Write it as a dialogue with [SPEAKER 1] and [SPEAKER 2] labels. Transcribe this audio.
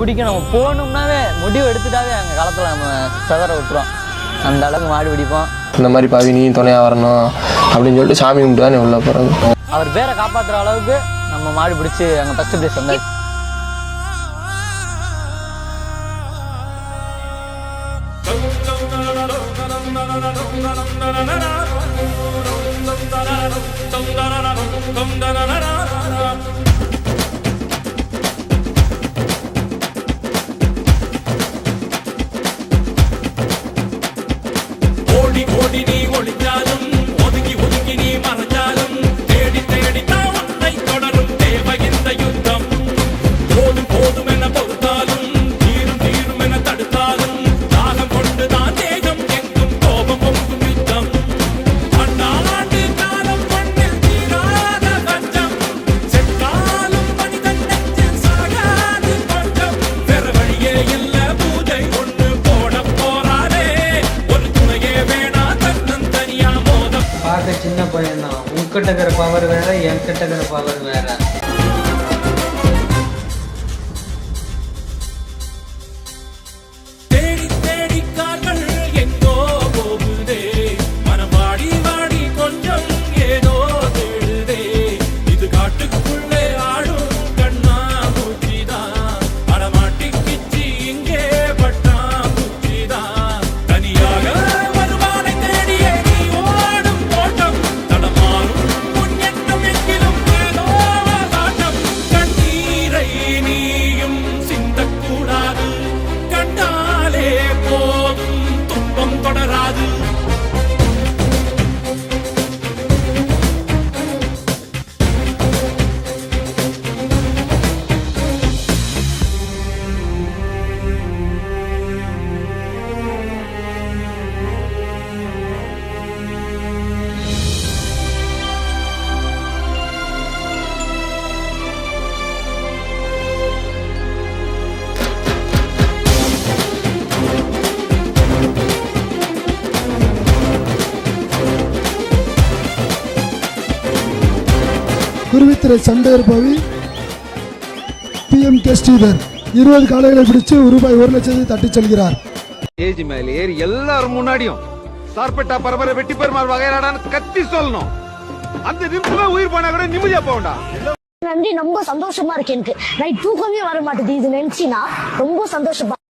[SPEAKER 1] பிடிக்கும். நம்ம போகணும்னாவே முடிவு எடுத்துட்டாவே அங்கே களத்தில் நம்ம செதற விட்டுருவோம். அந்த அளவுக்கு மாடு பிடிப்போம்.
[SPEAKER 2] இந்த மாதிரி பாவி நீ துணையாக வரணும் அப்படின்னு சொல்லிட்டு சாமி கும்பிட்டு தான் உள்ள போகிறது
[SPEAKER 1] அவர் பேரை காப்பாற்றுற அளவுக்கு நம்ம மாடு பிடிச்சி அங்கே ஃபஸ்ட்டு ப்ரைஸ் வந்தாச்சு.
[SPEAKER 3] ஓடி
[SPEAKER 4] பார்க்க சின்ன பையன் தான் உங்ககிட்ட இருக்கிற பவர் வேற என்கிட்ட இருக்கிற பவர் வேற.
[SPEAKER 5] குருவித்துறை சண்டையர் பாவி பிஎம் கே ஸ்ரீதர். இருபது காளைகளை பிடிச்சு ரூபாய் ஒரு லட்சத்தை தட்டிச் செல்கிறார்.
[SPEAKER 6] ஏஜ் மேல ஏறி எல்லாரும் முன்னாடியும் சார்பட்டா பரபர வெட்டி பெருமாள் வகையறாடான்னு கத்தி சொல்லணும். அந்த நிமிஷமே உயிர் போனா கூட நிம்மதியா போகண்டா
[SPEAKER 7] நன்றி ரொம்ப சந்தோஷமா இருக்கு எனக்கு. நைட் தூக்கமே வர மாட்டேது இது நினைச்சினா ரொம்ப சந்தோஷமா